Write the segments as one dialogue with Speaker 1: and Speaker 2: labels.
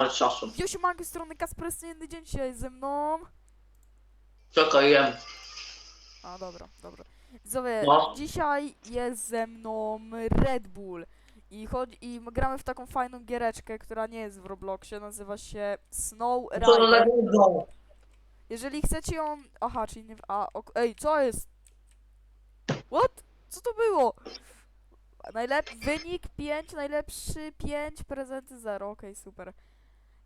Speaker 1: Ale
Speaker 2: Mango z strony Kasper Scenny dzień dzisiaj ze mną.
Speaker 1: Czekaj, jem.
Speaker 2: A dobra, dobra. Widzowie,
Speaker 1: No.
Speaker 2: dzisiaj jest ze mną Red Bull. I, chodzi, I gramy w taką fajną giereczkę, która nie jest w Robloxie, nazywa się Snow
Speaker 1: to
Speaker 2: Rider. Jeżeli chcecie ją... Aha, czyli nie... w- A, ok... Ej, co jest? What? Co to było? Najlep... Wynik 5, najlepszy 5, prezenty 0. Okej, super.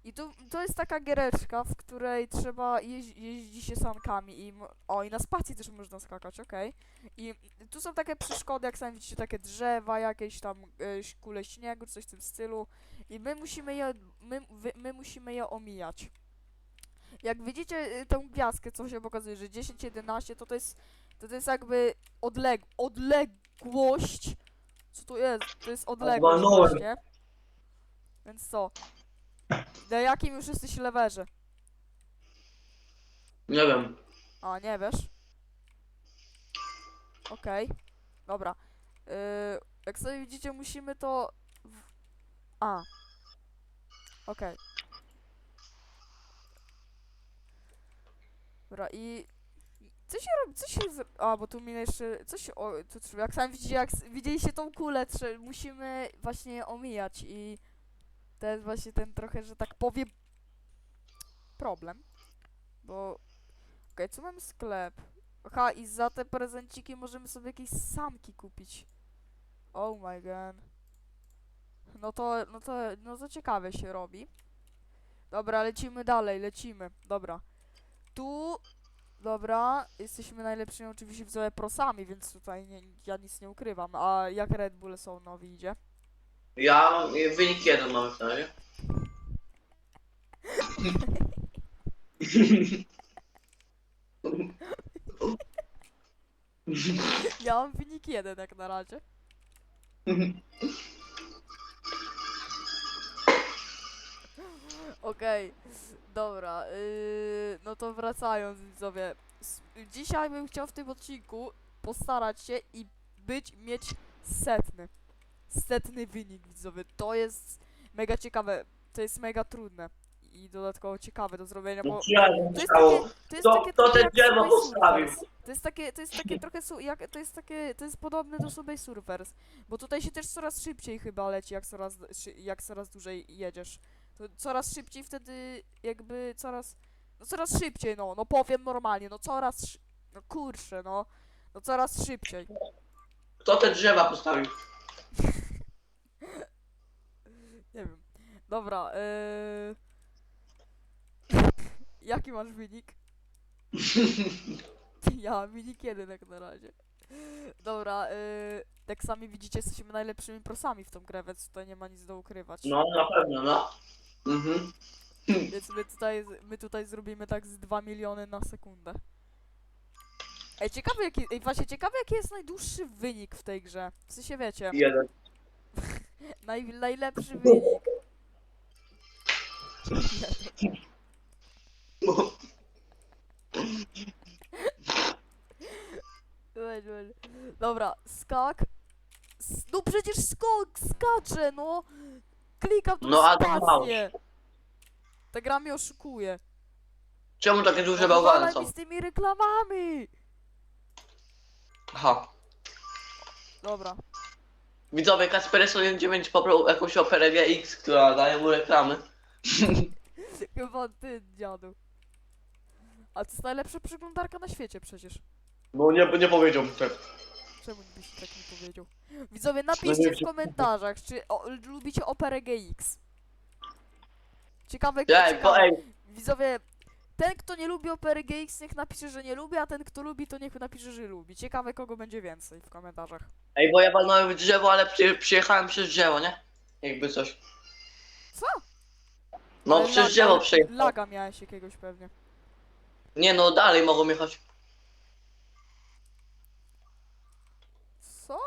Speaker 2: I tu, to jest taka giereczka, w której trzeba jeź, jeździ się sankami i... O, i na spacji też można skakać, okej. I tu są takie przeszkody, jak sami widzicie, takie drzewa, jakieś tam e, kule śniegu, coś w tym stylu. I my musimy je... My, wy, my musimy je omijać. Jak widzicie y, tę gwiazdkę, co się pokazuje, że 10, 11, to to jest, to, to jest jakby odleg odległość. Co to jest? To jest odległość właśnie. Więc co? Na jakim już jesteś lewerze?
Speaker 1: Nie wiem.
Speaker 2: A, nie wiesz? Okej. Dobra. Yy, jak sobie widzicie, musimy to... W... A. Okej. Dobra, i... i Co się robi? Co się... A, bo tu mi jeszcze... Co się... O, tu trzeba... Jak sami widzicie, jak s- widzieliście tą kulę, trze... musimy właśnie omijać i... To jest właśnie ten trochę, że tak powiem... Problem. Bo... Okej, co mamy sklep? Aha, i za te prezenciki możemy sobie jakieś samki kupić. Oh my god. No to, no to, no to ciekawe się robi. Dobra, lecimy dalej, lecimy. Dobra. Tu, dobra, jesteśmy najlepszymi oczywiście widzowie prosami, więc tutaj nie, ja nic nie ukrywam. A jak Red Bull są nowi idzie?
Speaker 1: Ja mam wynik jeden mam w.
Speaker 2: Ja mam wynik jeden jak na razie. Okej, dobra, yy, no to wracając widzowie. S- Dzisiaj bym chciał w tym odcinku postarać się i być, mieć setny. Setny wynik widzowie. To jest mega ciekawe, to jest mega trudne i dodatkowo ciekawe do zrobienia, bo to jest takie, to jest takie trochę
Speaker 1: te
Speaker 2: jak
Speaker 1: drzewo
Speaker 2: Subway
Speaker 1: postawił?
Speaker 2: Surfers. To jest takie, to jest takie trochę, su- jak, to jest takie, to jest podobne do Subway Surfers, bo tutaj się też coraz szybciej chyba leci, jak coraz, szy- jak coraz dłużej jedziesz. To coraz szybciej wtedy jakby coraz, no coraz szybciej, no, no powiem normalnie, no coraz, szy- no kurczę, no, no coraz szybciej.
Speaker 1: Kto te drzewa postawił?
Speaker 2: Nie wiem. Dobra, yy... Jaki masz wynik? Ja wynik jeden jak na razie. Dobra, yy, jak sami widzicie, jesteśmy najlepszymi prosami w tą grę, więc tutaj nie ma nic do ukrywać.
Speaker 1: No, na pewno, no. Mhm.
Speaker 2: Więc my tutaj, my tutaj zrobimy tak z 2 miliony na sekundę. Ej, ciekawe jaki, ej, właśnie ciekawe jaki jest najdłuższy wynik w tej grze. W sensie wiecie,
Speaker 1: Jeden.
Speaker 2: Naj, najlepszy wynik. Weź, weź. Dobra, skak. S- No przecież skok, skacze, no! Klikam tu
Speaker 1: No,
Speaker 2: no,
Speaker 1: a to mało.
Speaker 2: spację. Ta gra mnie oszukuje.
Speaker 1: Czemu takie duże
Speaker 2: No,
Speaker 1: bałwany są?
Speaker 2: z tymi reklamami!
Speaker 1: Aha.
Speaker 2: Dobra.
Speaker 1: Widzowie, Kasper 109 pobrał jakąś operę GX, która daje mu reklamy.
Speaker 2: Chyba ty, dziadu. A to jest najlepsza przeglądarka na świecie przecież.
Speaker 1: No nie, nie powiedział tak.
Speaker 2: Czemu byś tak mi powiedział? Widzowie, napiszcie
Speaker 1: nie
Speaker 2: w komentarzach, czy o, lubicie Operę GX. Ciekawe,
Speaker 1: bo
Speaker 2: ciekawe.
Speaker 1: ej,
Speaker 2: Widzowie, ten kto nie lubi Opery GX niech napisze, że nie lubi, a ten kto lubi to niech napisze, że lubi. Ciekawe kogo będzie więcej w komentarzach.
Speaker 1: ej, bo ja walnąłem w drzewo, ale przy, przyjechałem przez drzewo, nie? Jakby coś.
Speaker 2: Co?
Speaker 1: No
Speaker 2: Ale
Speaker 1: przez
Speaker 2: lag-
Speaker 1: drzewo przejechałem.
Speaker 2: Laga miałeś jakiegoś pewnie.
Speaker 1: Nie no, dalej mogą jechać.
Speaker 2: Co?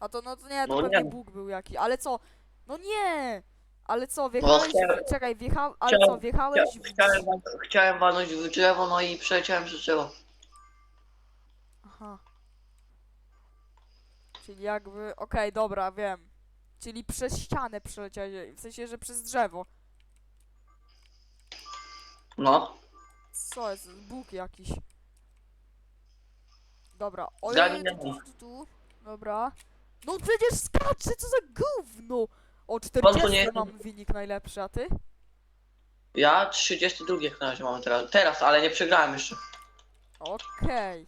Speaker 2: A to no to nie, to
Speaker 1: No
Speaker 2: pewnie
Speaker 1: nie.
Speaker 2: Bóg był jaki. Ale co? No nie! Ale co, wjechałeś...
Speaker 1: chciałem-
Speaker 2: Czekaj, wjechał... Ale
Speaker 1: chciałem-
Speaker 2: co, wjechałeś w...
Speaker 1: Chciałem, chciałem walnąć w drzewo, no i przeleciałem przez drzewo.
Speaker 2: Aha. Czyli jakby... Okej, dobra, wiem. Czyli przez ścianę przeleciałeś, w sensie, że przez drzewo.
Speaker 1: No.
Speaker 2: Co jest? Bóg jakiś. Dobra, ojej, tu, tu, tu, tu. Dobra. No przecież skacze, co za gówno! O,
Speaker 1: to
Speaker 2: 40
Speaker 1: nie-
Speaker 2: mam wynik najlepszy, a ty?
Speaker 1: Ja 32 jak na razie mam teraz. Teraz, ale nie przegrałem jeszcze.
Speaker 2: Okej.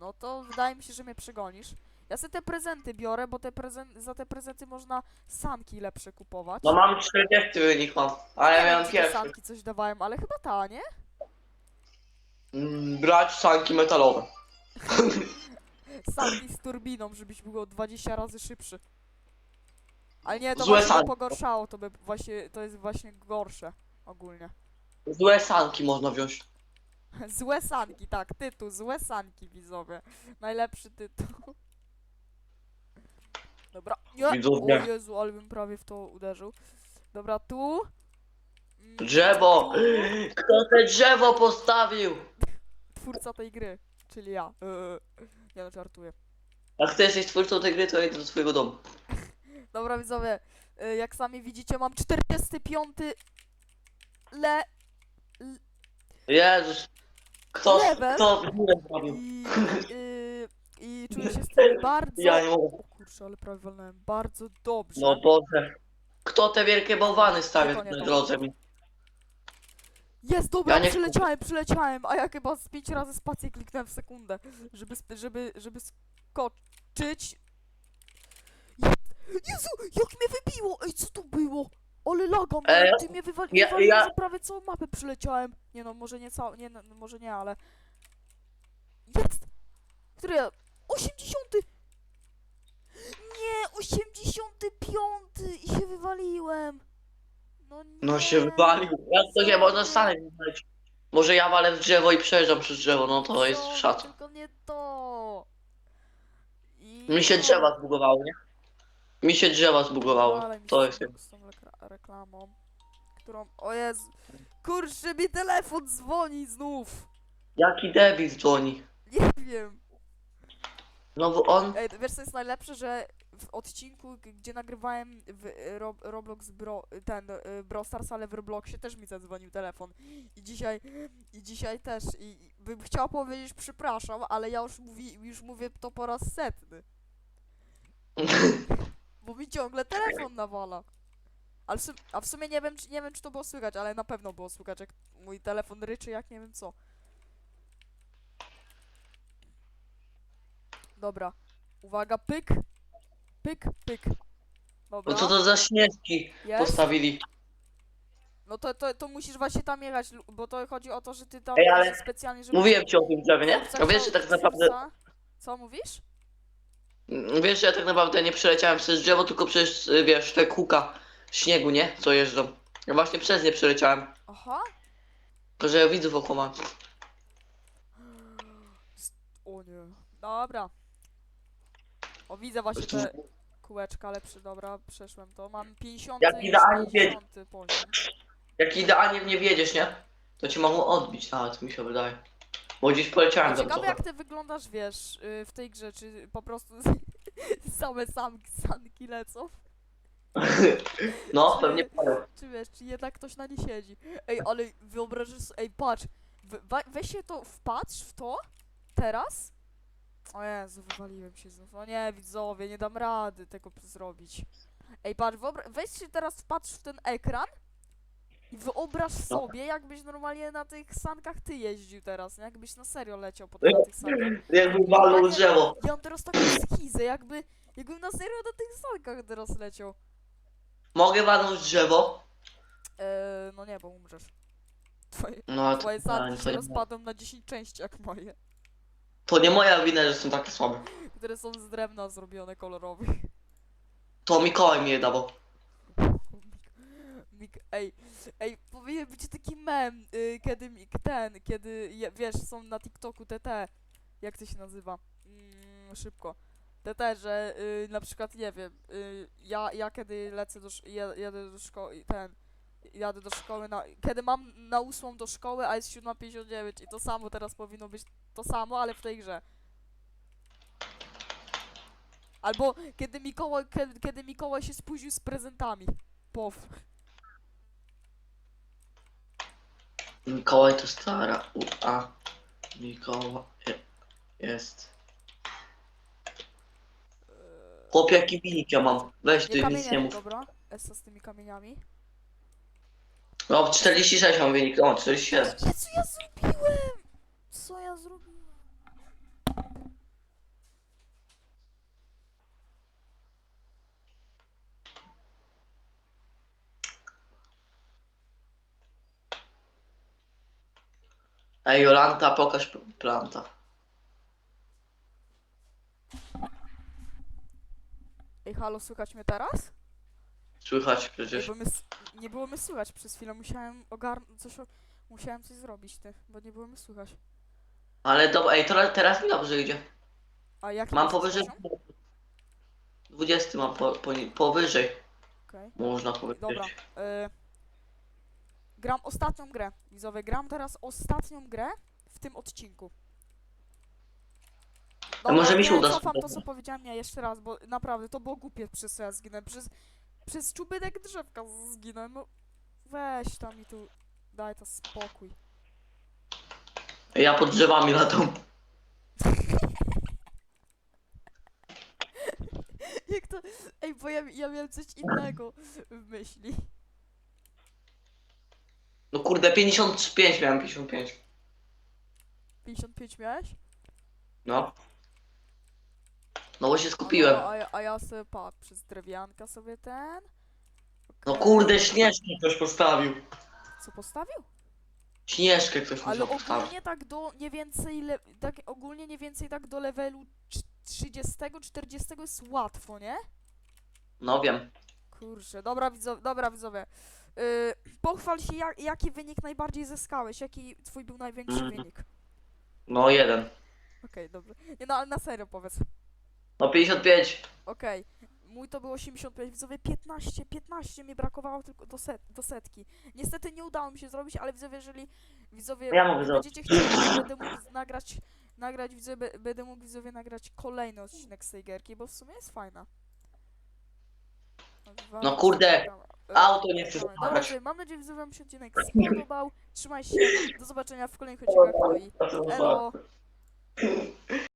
Speaker 2: No to wydaje mi się, że mnie przegonisz. Ja sobie te prezenty biorę, bo te prezen za te prezenty można sanki lepsze kupować.
Speaker 1: No mam 40 wynik mam, a ja
Speaker 2: Nie wiem,
Speaker 1: miałem
Speaker 2: czy te
Speaker 1: pierwszy.
Speaker 2: sanki coś dawają, ale chyba ta, nie?
Speaker 1: Mm, brać sanki metalowe.
Speaker 2: Sanki z turbiną, żebyś był o 20 razy szybszy. Ale nie, to
Speaker 1: Złe
Speaker 2: właśnie by
Speaker 1: sanki.
Speaker 2: pogorszało, to by właśnie, to jest właśnie gorsze ogólnie.
Speaker 1: Złe sanki można wziąć.
Speaker 2: Złe sanki, tak, tytuł, złe sanki widzowie. Najlepszy tytuł. Dobra, nie,
Speaker 1: Widzowie.
Speaker 2: o Jezu, ale bym prawie w to uderzył. Dobra, tu. Mm,
Speaker 1: Drzewo! Kto te drzewo postawił?
Speaker 2: Twórca tej gry, czyli ja. Eee, nie no, żartuję.
Speaker 1: Jak ty jesteś twórcą tej gry, to ja idę do twojego domu.
Speaker 2: Dobra widzowie, y, jak sami widzicie mam 45 le
Speaker 1: Jezus. Kto,
Speaker 2: Level.
Speaker 1: kto zrobił?
Speaker 2: i, y, i czuję się z tym bardzo...
Speaker 1: Ja nie mogę.
Speaker 2: O kurczę, ale prawie walnąłem. Bardzo dobrze.
Speaker 1: No Boże. Kto te wielkie bałwany stawia
Speaker 2: Tylko nie
Speaker 1: na
Speaker 2: to.
Speaker 1: drodze mi?
Speaker 2: Jest, dobra,
Speaker 1: Ja nie-
Speaker 2: przyleciałem, przyleciałem, a ja chyba z pięć razy spację kliknąłem w sekundę, żeby, sp- żeby, żeby skoczyć. Jezu, jak mnie wybiło! Ej, co to było? Ale laga,
Speaker 1: E,
Speaker 2: ty mnie
Speaker 1: ja-
Speaker 2: wywaliłeś,
Speaker 1: ja-
Speaker 2: że prawie całą mapę przyleciałem. Nie no, może nie całą, nie, no, może nie, ale... Jest! Który ja? 80! Nie, 85! I się wywaliłem! No nie.
Speaker 1: No się wywalił. Jak to nie można stanąć znaleźć? Może ja walę w drzewo i przejeżdżam przez drzewo, no to jest
Speaker 2: Co?
Speaker 1: szacun.
Speaker 2: Tylko nie to. I
Speaker 1: Mi się drzewa zbugowały, nie? Mi się drzewa.
Speaker 2: Ale mi
Speaker 1: To jest...
Speaker 2: z tą rekla- reklamą, którą... O Jezu. Kurczę, mi telefon dzwoni znów.
Speaker 1: Jaki debil dzwoni.
Speaker 2: Nie wiem.
Speaker 1: No bo on...
Speaker 2: Ej, wiesz co jest najlepsze, że w odcinku, g- gdzie nagrywałem w y, Rob, Roblox Bro, ten y, Brawl Stars, ale w Robloxie też mi zadzwonił telefon. I dzisiaj, i dzisiaj też. I, i bym chciała powiedzieć przepraszam, ale ja już, mówi, już mówię to po raz setny. Bo mi ciągle telefon nawala. Ale w sum, a w sumie nie wiem, czy, nie wiem, czy to było słychać, ale na pewno było słychać, jak mój telefon ryczy, jak nie wiem co. Dobra. Uwaga, pyk. Pyk, pyk. Dobra.
Speaker 1: No co to za śnieżki
Speaker 2: jest.
Speaker 1: postawili?
Speaker 2: No to, to, to musisz właśnie tam jechać, Lu- bo to chodzi o to, że ty tam
Speaker 1: Ej, ale
Speaker 2: specjalnie, żeby...
Speaker 1: Mówiłem ci o tym drzewie, nie? A wiesz, że tak naprawdę...
Speaker 2: Co mówisz?
Speaker 1: Wiesz, że ja tak naprawdę nie przeleciałem przez drzewo, tylko przez, wiesz, te kółka śniegu, nie? Co jeżdżą. Ja właśnie przez nie przeleciałem.
Speaker 2: Aha.
Speaker 1: Tylko, że ja widzów okłamałem.
Speaker 2: O nie. Dobra. O, widzę właśnie te kółeczka lepsze, dobra, przeszłem to. Mam 50
Speaker 1: Jak
Speaker 2: i
Speaker 1: idealnie
Speaker 2: 50 poziom.
Speaker 1: Jak idealnie w nie wiedziesz, nie? To ci mogą odbić nawet, mi się wydaje. Bo gdzieś poleciałem tam
Speaker 2: Ciekawe jak ty wyglądasz, wiesz, y, w tej grze, czy po prostu same samki, sanki lecą,
Speaker 1: No, pewnie powiem.
Speaker 2: czy wiesz, czy jednak ktoś na nie siedzi. Ej, ale wyobrażasz, s- ej, patrz, we, wa- weź się to, wpatrz w to, teraz. O Jezu, wywaliłem się znów, no nie, widzowie, nie dam rady tego p- zrobić. Ej, patrz, wyobra- weź się teraz wpatrz w ten ekran i wyobraź
Speaker 1: No.
Speaker 2: sobie, jakbyś normalnie na tych sankach ty jeździł teraz, nie? Jakbyś na serio leciał po na tych sankach.
Speaker 1: Jakby walnął drzewo.
Speaker 2: Ja mam teraz taką schizę, jakby, jakbym na serio na tych sankach teraz leciał.
Speaker 1: Mogę walnąć drzewo?
Speaker 2: Eee, no nie, bo umrzesz. Twoje,
Speaker 1: No, to,
Speaker 2: twoje sanki
Speaker 1: to,
Speaker 2: się
Speaker 1: nie,
Speaker 2: rozpadną na 10 części jak moje,
Speaker 1: to nie moja wina, że są takie słabe.
Speaker 2: które są z drewna zrobione kolorowe.
Speaker 1: To Mikołaj mi je dawał.
Speaker 2: Mik, ej, ej, powinien być taki mem, y, kiedy Mik ten, kiedy, je, wiesz, są na TikToku te, jak to się nazywa, mm, szybko, te, że y, na przykład, nie wiem, y, ja, ja kiedy lecę do, ja- jadę do szkoły, ten, jadę do szkoły, na, kiedy mam na ósmą do szkoły, a jest 7.59 i to samo teraz powinno być to samo, ale w tej grze. Albo kiedy Mikołaj, kiedy, kiedy Mikołaj się spóźnił z prezentami. Pow.
Speaker 1: Mikołaj to stara. U, a. Mikołaj jest. Chłopie, jaki wynik ja mam? Weź,
Speaker 2: Nie
Speaker 1: ty nic nie mów.
Speaker 2: dobra. Essa z tymi kamieniami.
Speaker 1: No, 46 mam wynik. O, 47.
Speaker 2: Jezu, ja
Speaker 1: Ej, Jolanta, pokaż planta.
Speaker 2: Ej, halo, słychać mnie teraz?
Speaker 1: Słychać przecież.
Speaker 2: bo my s- nie było mnie słychać przez chwilę, musiałem ogarnąć coś, musiałem coś zrobić, ty, bo nie było mnie słychać.
Speaker 1: Ale dobra, ej, teraz, teraz mi dobrze idzie.
Speaker 2: A jaki
Speaker 1: Mam powyżej.
Speaker 2: poziom?
Speaker 1: 20 mam po, po, powyżej,
Speaker 2: Okej,
Speaker 1: można powiedzieć.
Speaker 2: dobra. Y... Gram ostatnią grę, widzowie, gram teraz ostatnią grę w tym odcinku.
Speaker 1: może mi się
Speaker 2: nie,
Speaker 1: uda
Speaker 2: cofam to, co powiedziałem ja jeszcze raz, bo naprawdę to było głupie, przez co ja zginąłem. Przez, przez czubydek drzewka zginąłem, no weź tam i tu, daj to spokój.
Speaker 1: Ja pod drzewami latam.
Speaker 2: Jak to, ej, bo ja, ja miałem coś innego w myśli.
Speaker 1: No kurde, 55 miałem, 55.
Speaker 2: 55 miałeś?
Speaker 1: No. No bo się skupiłem.
Speaker 2: A, ja- a ja sobie, pa, przez drewianka sobie ten.
Speaker 1: No kurde, śnieżkę ktoś postawił.
Speaker 2: Co postawił?
Speaker 1: Śnieżkę ktoś
Speaker 2: Ale
Speaker 1: musiał postawić.
Speaker 2: ogólnie tak do nie więcej, le, tak ogólnie nie więcej tak do levelu 30-40 jest łatwo, nie?
Speaker 1: No wiem.
Speaker 2: Kurczę, dobra widzowie, dobra widzowie. Yy, pochwal się, jak, jaki wynik najbardziej zyskałeś, jaki twój był największy
Speaker 1: Mhm.
Speaker 2: wynik.
Speaker 1: No jeden.
Speaker 2: Okej, dobrze. Nie no, ale na serio powiedz.
Speaker 1: No 55.
Speaker 2: Okej, mój to było 85, widzowie 15, 15 mi brakowało tylko do, set, do setki. Niestety nie udało mi się zrobić, ale widzowie, jeżeli widzowie
Speaker 1: Ja mogę zrobić.
Speaker 2: będziecie chcieli, to będę mógł nagrać, nagrać widzowie, be- będę mógł widzowie nagrać kolejny odcinek z tej gierki, bo w sumie jest fajna. Dwa-
Speaker 1: No kurde, auto nie
Speaker 2: Dobra,
Speaker 1: zabrać.
Speaker 2: widzowie, mam nadzieję, że wam się odcinek spodobał. Trzymaj się, do zobaczenia w kolejnych odcinkach, no i elo.